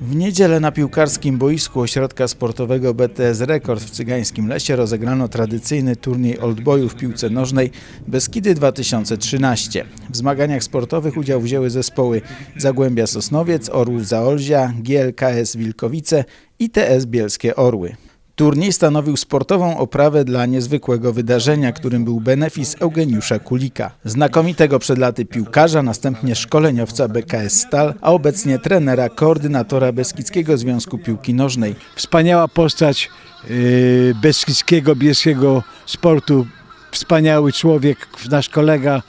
W niedzielę na piłkarskim boisku ośrodka sportowego BTS Rekord w Cygańskim Lesie rozegrano tradycyjny turniej oldboyów w piłce nożnej Beskidy 2013. W zmaganiach sportowych udział wzięły zespoły Zagłębia Sosnowiec, Orłów Zaolzia, GLKS Wilkowice i TS Bielskie Orły. Turniej stanowił sportową oprawę dla niezwykłego wydarzenia, którym był benefis Eugeniusza Kulika, znakomitego przed laty piłkarza, następnie szkoleniowca BKS Stal, a obecnie trenera, koordynatora Beskidzkiego Związku Piłki Nożnej. Wspaniała postać yy, beskidzkiego, bielskiego sportu. Wspaniały człowiek, nasz kolega,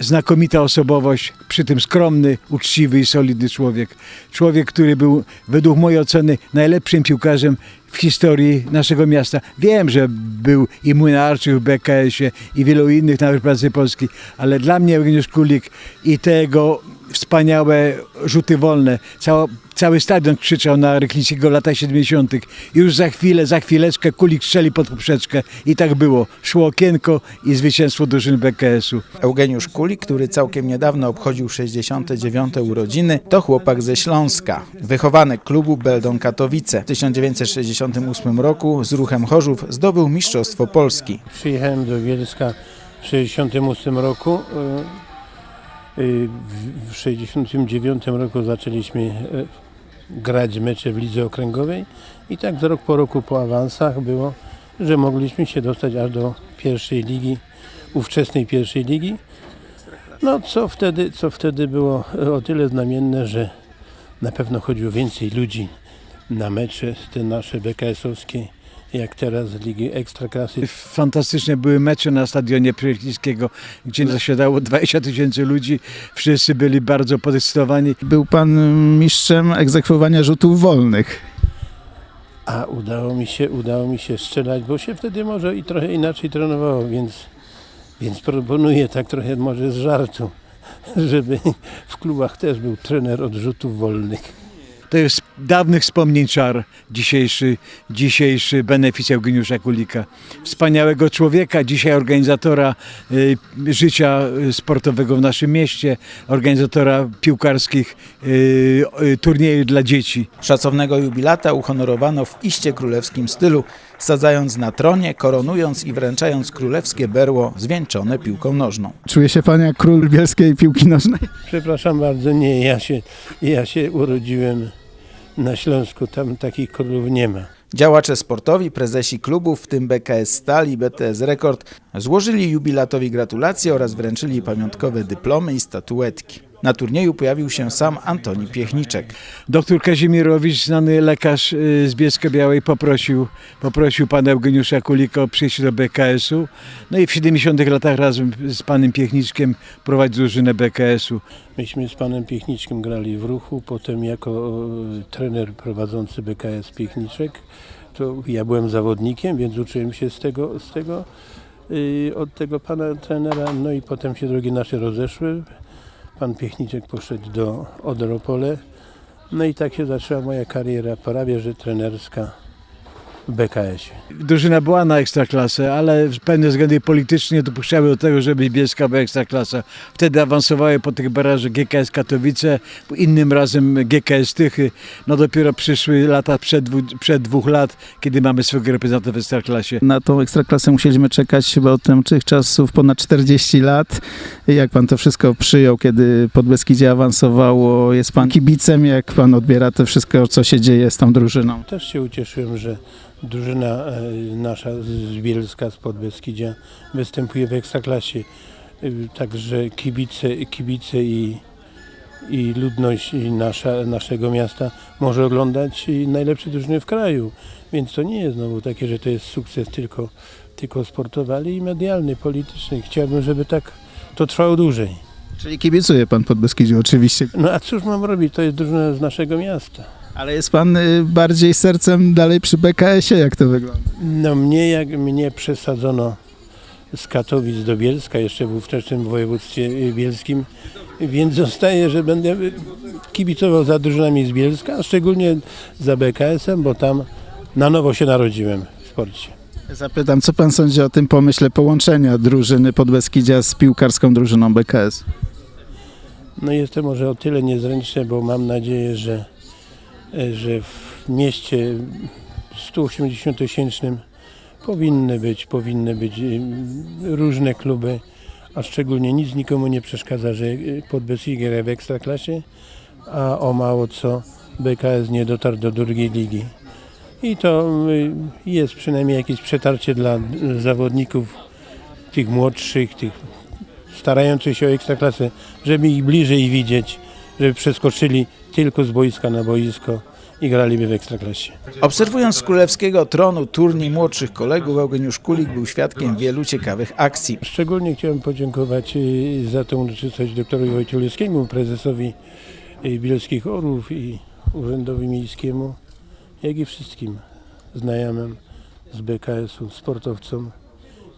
znakomita osobowość, przy tym skromny, uczciwy i solidny człowiek. Człowiek, który był według mojej oceny najlepszym piłkarzem w historii naszego miasta. Wiem, że był i Młynarczyk w BKS-ie i wielu innych na reprezentacji Polski, ale dla mnie Eugeniusz Kulik i te jego wspaniałe rzuty wolne, Cała, cały stadion krzyczał na Ryklickiego lata 70. Już za chwilę, za chwileczkę Kulik strzeli pod poprzeczkę i tak było. Szło okienko i zwycięstwo drużyny BKS-u. Eugeniusz Kulik, który całkiem niedawno obchodził 69. urodziny, to chłopak ze Śląska. Wychowanek klubu Beldon Katowice. W 1968 roku z ruchem Chorzów zdobył Mistrzostwo Polski. Przyjechałem do Bielska w 68 roku. Y, W 69 roku zaczęliśmy y, grać mecze w lidze okręgowej i tak z rok po roku po awansach było, że mogliśmy się dostać aż do pierwszej ligi, ówczesnej pierwszej ligi. No co wtedy, co wtedy było y, o tyle znamienne, że na pewno chodziło więcej ludzi na mecze te nasze BKS-owskie, jak teraz z Ligi Ekstraklasy. Fantastyczne były mecze na stadionie Przyryklickiego, gdzie zasiadało 20 tysięcy ludzi. Wszyscy byli bardzo podekscytowani. Był pan mistrzem egzekwowania rzutów wolnych. A udało mi się, udało mi się strzelać, bo się wtedy może i trochę inaczej trenowało, więc, więc proponuję tak trochę może z żartu, żeby w klubach też był trener od rzutów wolnych. To jest dawnych wspomnień czar dzisiejszy, dzisiejszy benefic Eugeniusza Kulika. Wspaniałego człowieka, dzisiaj organizatora y, życia y, sportowego w naszym mieście, organizatora piłkarskich y, y, turniejów dla dzieci. Szacownego jubilata uhonorowano w iście królewskim stylu, sadzając na tronie, koronując i wręczając królewskie berło zwieńczone piłką nożną. Czuje się pan jak król bielskiej piłki nożnej? Przepraszam bardzo, nie, ja się, ja się urodziłem na Śląsku, tam takich królów nie ma. Działacze sportowi, prezesi klubów, w tym BKS Stal i BTS Rekord, złożyli jubilatowi gratulacje oraz wręczyli pamiątkowe dyplomy i statuetki. Na turnieju pojawił się sam Antoni Piechniczek. Doktor Kazimierowicz, znany lekarz y, z Bielska Białej, poprosił, poprosił pana Eugeniusza Kulika o przyjście do BKS-u. No i w 70 latach razem z panem Piechniczkiem prowadził drużynę BKS-u. Myśmy z panem Piechniczkiem grali w ruchu, potem jako trener prowadzący BKS Piechniczek, to ja byłem zawodnikiem, więc uczyłem się z tego, z tego y, od tego pana trenera, no i potem się drogi nasze rozeszły. Pan Piechniczek poszedł do Odropole, no i tak się zaczęła moja kariera prawie że trenerska BKS-ie. Drużyna była na ekstraklasę, ale pewne względy polityczne nie dopuszczały do tego, żeby Bielska była ekstraklasa. Wtedy awansowały po tych barażach GKS Katowice, innym razem GKS Tychy. No dopiero przyszły lata przed, dwu, przed dwóch lat, kiedy mamy swojego reprezentanta w ekstraklasie. Na tą ekstraklasę musieliśmy czekać chyba od tamtych czasów ponad 40 lat. Jak pan to wszystko przyjął, kiedy Podbeskidzie awansowało? Jest pan kibicem? Jak pan odbiera to wszystko, co się dzieje z tą drużyną? Też się ucieszyłem, że drużyna e, nasza z Bielska, z Podbeskidzia występuje w Ekstraklasie. Y, Także kibice, kibice i, i ludność nasza, naszego miasta może oglądać najlepsze drużyny w kraju. Więc to nie jest znowu takie, że to jest sukces tylko, tylko sportowy, ale i medialny, polityczny. Chciałbym, żeby tak to trwało dłużej. Czyli kibicuje pan Podbeskidziu oczywiście. No a cóż mam robić? To jest drużyna z naszego miasta. Ale jest pan y, bardziej sercem dalej przy BKS-ie, jak to wygląda? No mnie, jak mnie przesadzono z Katowic do Bielska, jeszcze w ówczesnym województwie y, bielskim, więc zostaje, że będę kibicował za drużynami z Bielska, a szczególnie za BKS-em, bo tam na nowo się narodziłem w sporcie. Zapytam, co pan sądzi o tym pomyśle połączenia drużyny Podbeskidzia z piłkarską drużyną BKS? No jestem może o tyle niezręczny, bo mam nadzieję, że, że w mieście 180-tysięcznym powinny być, powinny być e, różne kluby, a szczególnie nic nikomu nie przeszkadza, że e, Podbeskidzie gra w Ekstraklasie, a o mało co BKS nie dotarł do drugiej ligi. I to y, jest przynajmniej jakieś przetarcie dla y, zawodników, tych młodszych, tych starających się o ekstraklasę, żeby ich bliżej widzieć, żeby przeskoczyli tylko z boiska na boisko i graliby w ekstraklasie. Obserwując z królewskiego tronu turniej młodszych kolegów, Eugeniusz Kulik był świadkiem wielu ciekawych akcji. Szczególnie chciałem podziękować y, za tę uroczystość doktorowi Wojciechowskiemu, prezesowi y, Bielskich Orłów i Urzędowi Miejskiemu, jak i wszystkim znajomym z BKS-u, sportowcom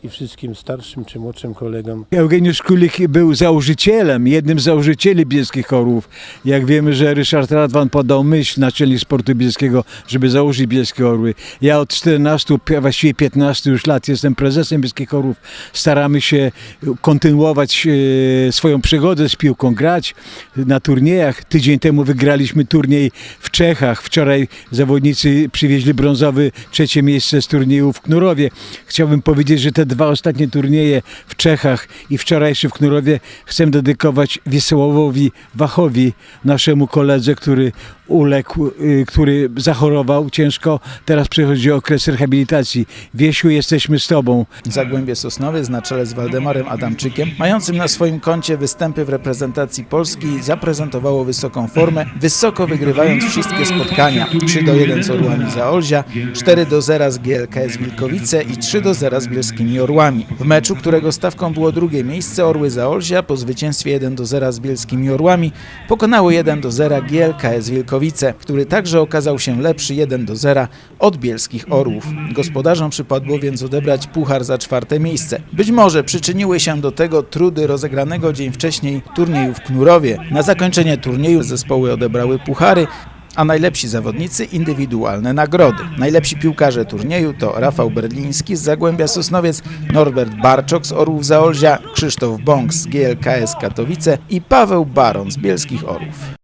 i wszystkim starszym czy młodszym kolegom. Eugeniusz Kulik był założycielem, jednym z założycieli Bielskich Orłów. Jak wiemy, że Ryszard Radwan podał myśl naczelnik sportu bielskiego, żeby założyć Bielskie Orły. Ja od 14, pi- właściwie 15 już lat jestem prezesem Bielskich Orłów. Staramy się kontynuować e, swoją przygodę z piłką, grać na turniejach. Tydzień temu wygraliśmy turniej w Czechach. Wczoraj zawodnicy przywieźli brązowy trzecie miejsce z turnieju w Knurowie. Chciałbym powiedzieć, że te dwa ostatnie turnieje w Czechach i wczorajszy w Knurowie. Chcę dedykować Wiesławowi Wachowi, naszemu koledze, który uległ, y, który zachorował ciężko. Teraz przychodzi okres rehabilitacji. Wiesiu, jesteśmy z Tobą. Zagłębie Sosnowiec na czele z Waldemarem Adamczykiem, mającym na swoim koncie występy w reprezentacji Polski, zaprezentowało wysoką formę, wysoko wygrywając wszystkie spotkania. 3 do 1 z Orłami Zaolzia, 4 do 0 z GLKS Wilkowice i 3 do 0 z Bielskimi Orłami. W meczu, którego stawką było drugie miejsce, Orły Zaolzia po zwycięstwie 1 do 0 z Bielskimi Orłami pokonały 1 do 0 GLKS Wilkowice, który także okazał się lepszy 1 do 0 od Bielskich Orłów. Gospodarzom przypadło więc odebrać puchar za czwarte miejsce. Być może przyczyniły się do tego trudy rozegranego dzień wcześniej turnieju w Knurowie. Na zakończenie turnieju zespoły odebrały puchary, a najlepsi zawodnicy indywidualne nagrody. Najlepsi piłkarze turnieju to Rafał Berliński z Zagłębia Sosnowiec, Norbert Barczok z Orłów Zaolzia, Krzysztof Bąk z GLKS Katowice i Paweł Baron z Bielskich Orłów.